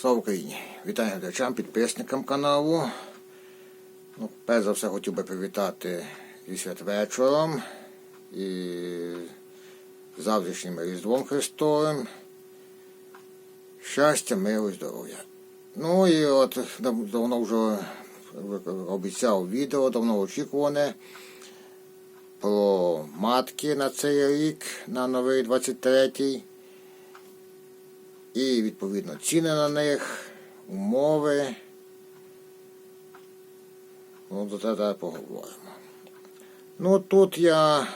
Слава Україні! Вітаю глядачам, підписникам каналу. Ну, перш за все хотів би привітати зі святвечором і завтрашнім Різдвом Христовим. Щастя, миру і здоров'я. Ну і от давно вже обіцяв відео, давно очікуване про матки на цей рік, на новий 23-й. І відповідно ціни на них, умови. Ну, до тебе поговоримо. Ну тут я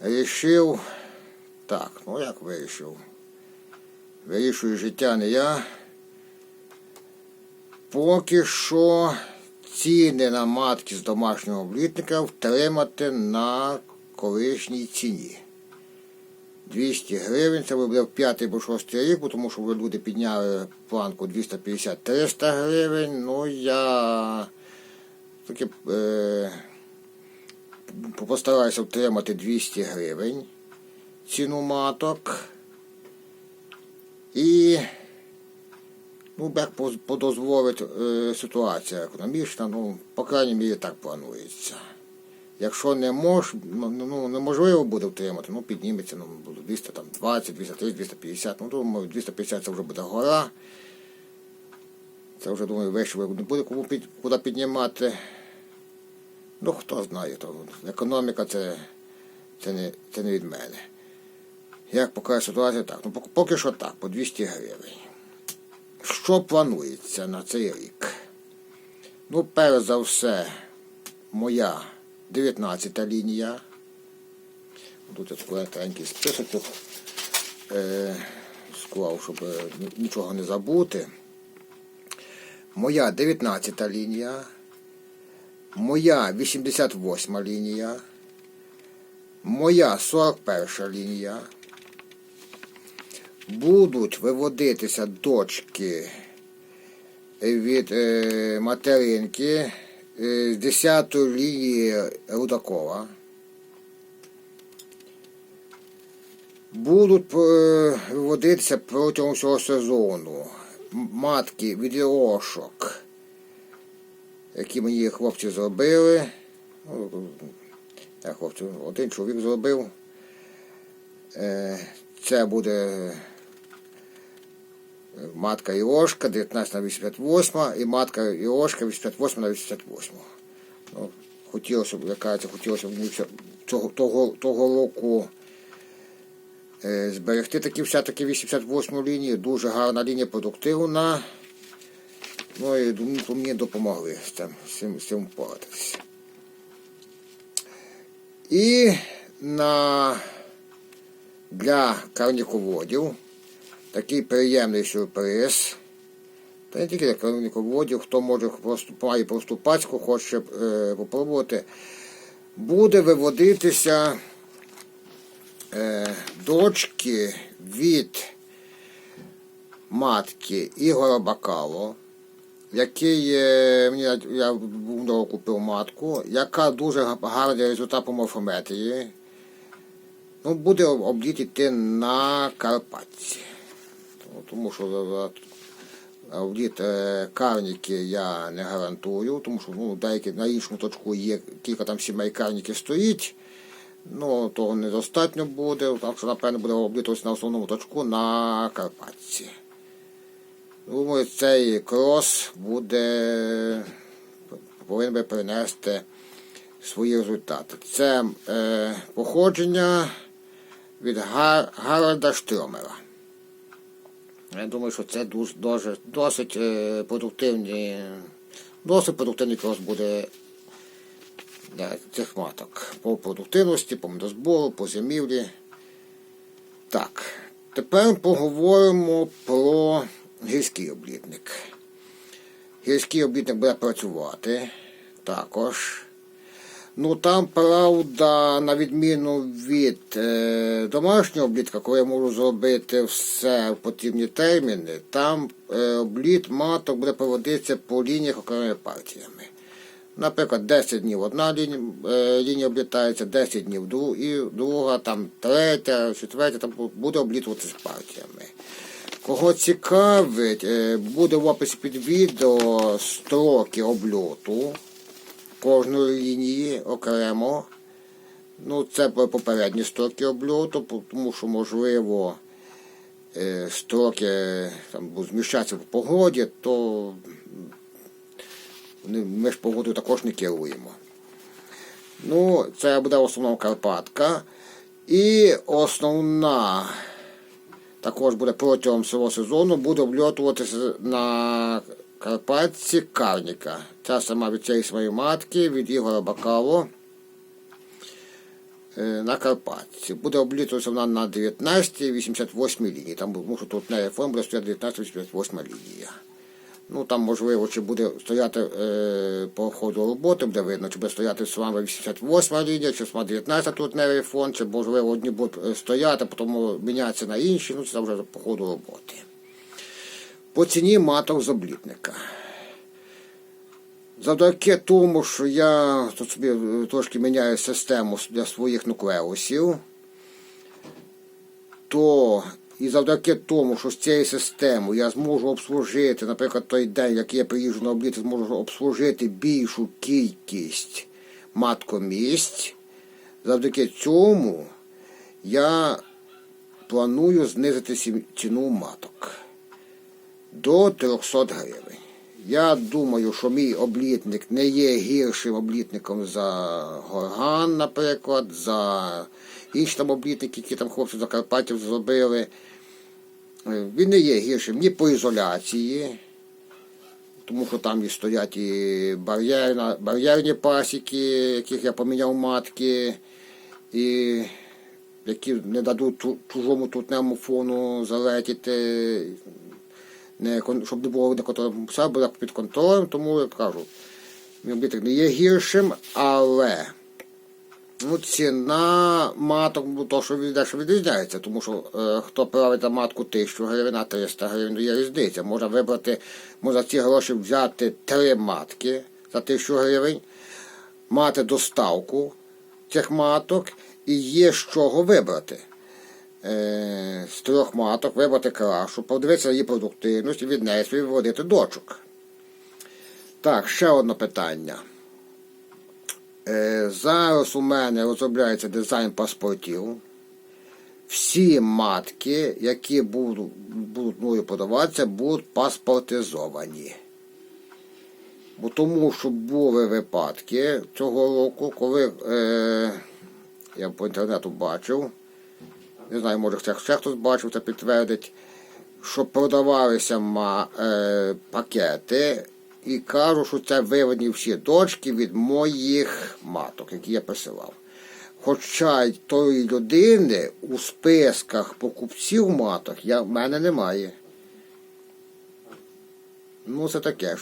вирішив, так, ну як вирішив? Вирішую життя не я. Поки що ціни на матки з домашнього облітника втримати на колишній ціні. 200 гривень, це буде в п'ятий або шостий рік, тому що люди підняли планку 250-300 гривень. Ну я таки е, постараюся втримати 200 гривень ціну маток. І ну, як подозволить е, ситуація економічна, ну, по крайній мірі так планується. Якщо не мож, ну, ну, неможливо буде втримати, ну підніметься, ну, буде 220, 230, 250, ну думаю, 250 це вже буде гора. Це вже, думаю, вище не буде кому під, куди піднімати. Ну, хто знає, то економіка це, це, не, це не від мене. Як покаже ситуація, так. Ну, поки- поки що так, по 200 гривень. Що планується на цей рік? Ну, перш за все, моя 19 лінія. Тут я скоренький списочок е, склав, щоб е, нічого не забути. Моя 19 лінія. Моя 88 лінія. Моя 41 лінія. Будуть виводитися дочки від е, материнки 10 лінії Рудакова. Будуть е, виводитися протягом всього сезону матки від Ірошок, які мені хлопці зробили. Ну, я хлопці, один чоловік зробив. Е, Це буде матка Іошка 19 на 88 і матка Іошка 88 на 88. Ну, хотілося б, як кажеться, хотілося б цього, того, того року е, зберегти такі все-таки 88 лінію. Дуже гарна лінія продуктивна. Ну і думаю, мені допомогли з цим, з цим, з цим впоратися. І на для карніководів такий приємний сюрприз. Та не тільки для карніководів, хто може має просту хоче е, попробувати, буде виводитися е, дочки від матки Ігора Бакало, який е, мені я був довго купив матку, яка дуже гарний результат по морфометрії. Ну, буде обліт йти на Карпатці. Тому- Тому що за е, карніки я не гарантую, тому що ну, деякі на іншому точку є кілька там сімей карніки стоїть. Ну, того недостатньо буде, так що, напевно, буде обліт ось на основному точку на Карпатці. Думаю, цей крос буде повинен би принести свої результати. Це е, походження від Гар- Гарольда Штромера. Я думаю, що це дуже, досить е, продуктивний, досить продуктивний крос буде для цих маток. По продуктивності, по медозбору, по зимівлі. Так, тепер поговоримо про гірський облітник. Гірський облітник буде працювати також. Ну там, правда, на відміну від е, домашнього облітка, коли я можу зробити все в потрібні терміни, там е, обліт маток буде проводитися по лініях окремими партіями. Наприклад, 10 днів одна лінія, е, лінія облітається, 10 днів дру, і друга, там третя, четвертя, там буде облітуватися партіями. Кого цікавить, е, буде в описі під відео строки обльоту кожної лінії окремо. Ну, це попередні строки обльоту, тому що, можливо, е, строки там, зміщатися по погоді, то ми ж погодою також не керуємо. Ну, це буде основна Карпатка. І основна також буде протягом цього сезону буде обльотуватися на Карпатці Карніка. Ця сама від цієї своєї матки, від Ігора Бакало е, на Карпатці. Буде облітуватися вона на 19-88 лінії. Там тому тут на фон буде стояти 19-88 лінія. Ну там можливо, чи буде стояти е, по ходу роботи, буде видно, чи буде стояти сама 88 лінія, чи сама 19 трутневий фон, чи можливо одні будуть е, стояти, потім мінятися на інші, ну це вже по ходу роботи. По ціні маток з облітника. Завдяки тому, що я тут собі е, трошки міняю систему для своїх нуклеусів, то і завдяки тому, що з цією системою я зможу обслужити, наприклад, той день, як я приїжджу на обліт, зможу обслужити більшу кількість маткомісць, завдяки цьому я планую знизити ціну маток до 300 гривень. Я думаю, що мій облітник не є гіршим облітником за горган, наприклад, за інші там облітники, які там хлопці Закарпаттів зробили. Е, Він не є гіршим ні по ізоляції, тому що там і стоять і бар'єрна, бар'єрні пасіки, яких я поміняв матки, і які не дадуть чужому трутнему фону залетіти не, щоб не було видно контролем, все буде під контролем, тому я кажу, мій обіток не є гіршим, але ну, ціна маток, ну, то, що дещо відрізняється, тому що е, хто править за матку 1000 гривень, а 300 гривень, є різниця. Можна вибрати, можна ці гроші взяти три матки за 1000 гривень, мати доставку цих маток і є з чого вибрати з трьох маток вибрати крашу, подивитися на її продуктивність і від неї собі виводити дочок. Так, ще одне питання. Е, зараз у мене розробляється дизайн паспортів. Всі матки, які будуть, будуть мною подаватися, будуть паспортизовані. Бо тому що були випадки цього року, коли е, я по інтернету бачив, не знаю, може це ще хтось бачив та підтвердить, що продавалися ма, е, пакети і кажуть, що це виведені всі дочки від моїх маток, які я присилав. Хоча й тої людини у списках покупців маток я, в мене немає. Ну, це таке.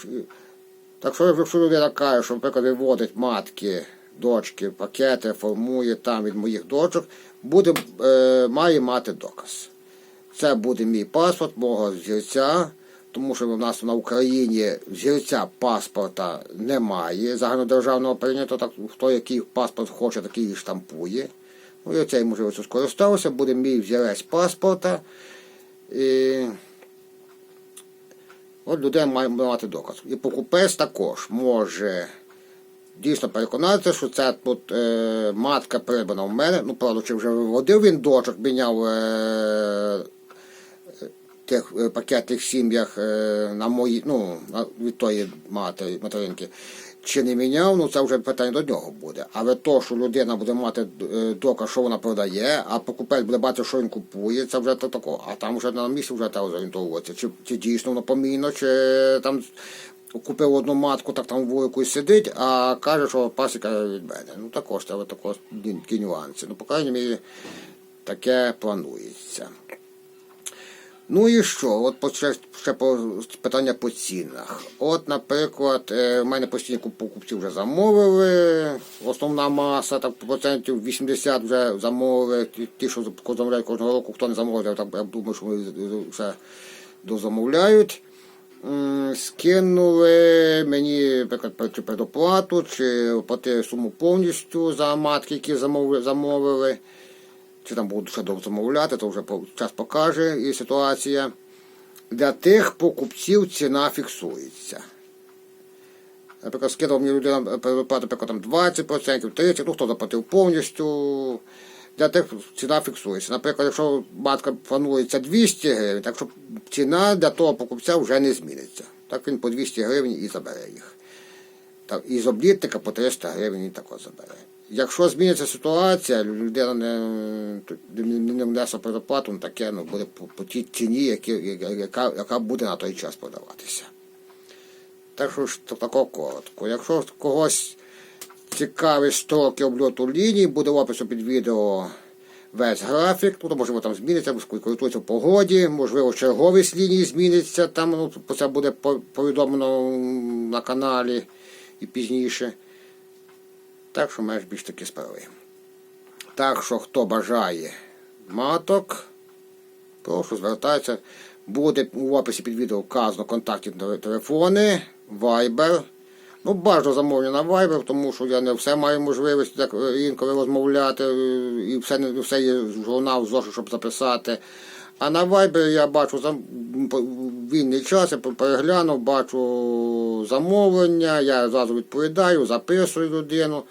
Так що, якщо людина каже, що, наприклад, виводить матки, дочки, пакети, формує там від моїх дочок, буде, е, має мати доказ. Це буде мій паспорт, мого зірця, тому що в нас на Україні зірця паспорта немає. Загальнодержавного прийнято, так хто який паспорт хоче, такий і штампує. Ну, я цією можливістю скористався, буде мій взірець паспорта. І... От людина має мати доказ. І покупець також може дійсно переконатися, що це тут е, матка придбана в мене. Ну, правда, чи вже виводив він дочок, міняв е, тих е, пакетних сім'ях е, на мої, ну, від тої матері, материнки. Чи не міняв, ну це вже питання до нього буде. Але то, що людина буде мати е, доказ, що вона продає, а покупець буде бачити, що він купує, це вже то такого. А там вже на місці вже треба зорієнтовуватися. Чи, чи дійсно воно помійно, чи там купив одну матку, так там вулику сидить, а каже, що пасіка від мене. Ну також це такі нюанси. Ну, по крайній мірі, таке планується. Ну і що? От по- ще, по питання по цінах. От, наприклад, е, в мене постійні покупці вже замовили. Основна маса, так процентів 80 вже замовили. Ті, що замовляють кожного року, хто не замовив, я думаю, що вже дозамовляють. М, Скинули мені чи предоплату, чи оплатили суму повністю за матки, які замовили. Чи там будуть ще довго замовляти, то вже час покаже і ситуація. для тих покупців ціна фіксується. Наприклад, скидав мені людина переплату, наприклад, там 20%, 30%, ну хто заплатив повністю. Для тих ціна фіксується. Наприклад, якщо матка планується 200 гривень, так що ціна для того покупця вже не зміниться. Так він по 200 гривень і забере їх. Так, і з облітника по 300 гривень він також забере. Якщо зміниться ситуація, людина не, не, не внесла переплату, ну таке ну, буде по, по тій ціні, які, яка, яка буде на той час продаватися. Так що ж то тако коротко. Якщо когось цікаві строки обльоту ліній, буде в опису під відео весь графік, тут можливо там зміниться, користується в погоді, можливо, черговість лінії зміниться, там ну, це буде повідомлено на каналі і пізніше. Так що маєш більш такі справи. Так що, хто бажає маток, прошу звертайтеся. Буде у описі під відео вказано контактні телефони, Viber. Ну, бажано замовлення на Viber, тому що я не все маю можливість так е, інколи розмовляти, е, і все, все є журнал зошит, щоб записати. А на Viber я бачу зам... вільний час, я переглянув, бачу замовлення, я зразу відповідаю, записую людину.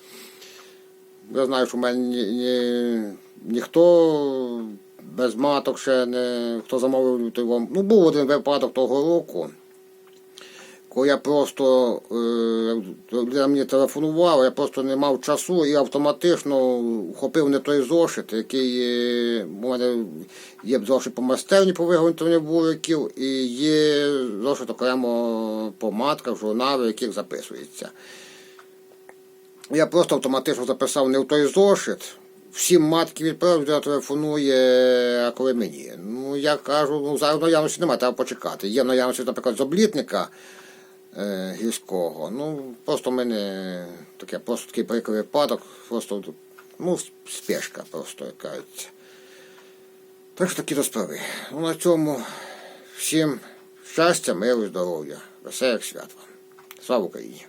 Я знаю, що в мене ні, ні, ніхто без маток ще не хто замовив. Ну, був один випадок того року, коли я просто е, людина мені телефонувала, я просто не мав часу і автоматично вхопив не той зошит, який е, у мене є зошит по майстерні по виготовленню вуликів, і є зошит окремо по матках, журнали, в яких записується. Я просто автоматично записав не в той зошит. Всім матки відправив, телефонує, а коли мені. Ну, я кажу, ну зараз наявності немає, треба почекати. Є наявності, наприклад, з облітника е, гірського. Ну, просто в мене таке, просто такий прикрий випадок, просто ну, спешка просто кажеться. Так що такі до справи. Ну, на цьому всім щастя, миру здоров'я. Веселих свят вам. Слава Україні!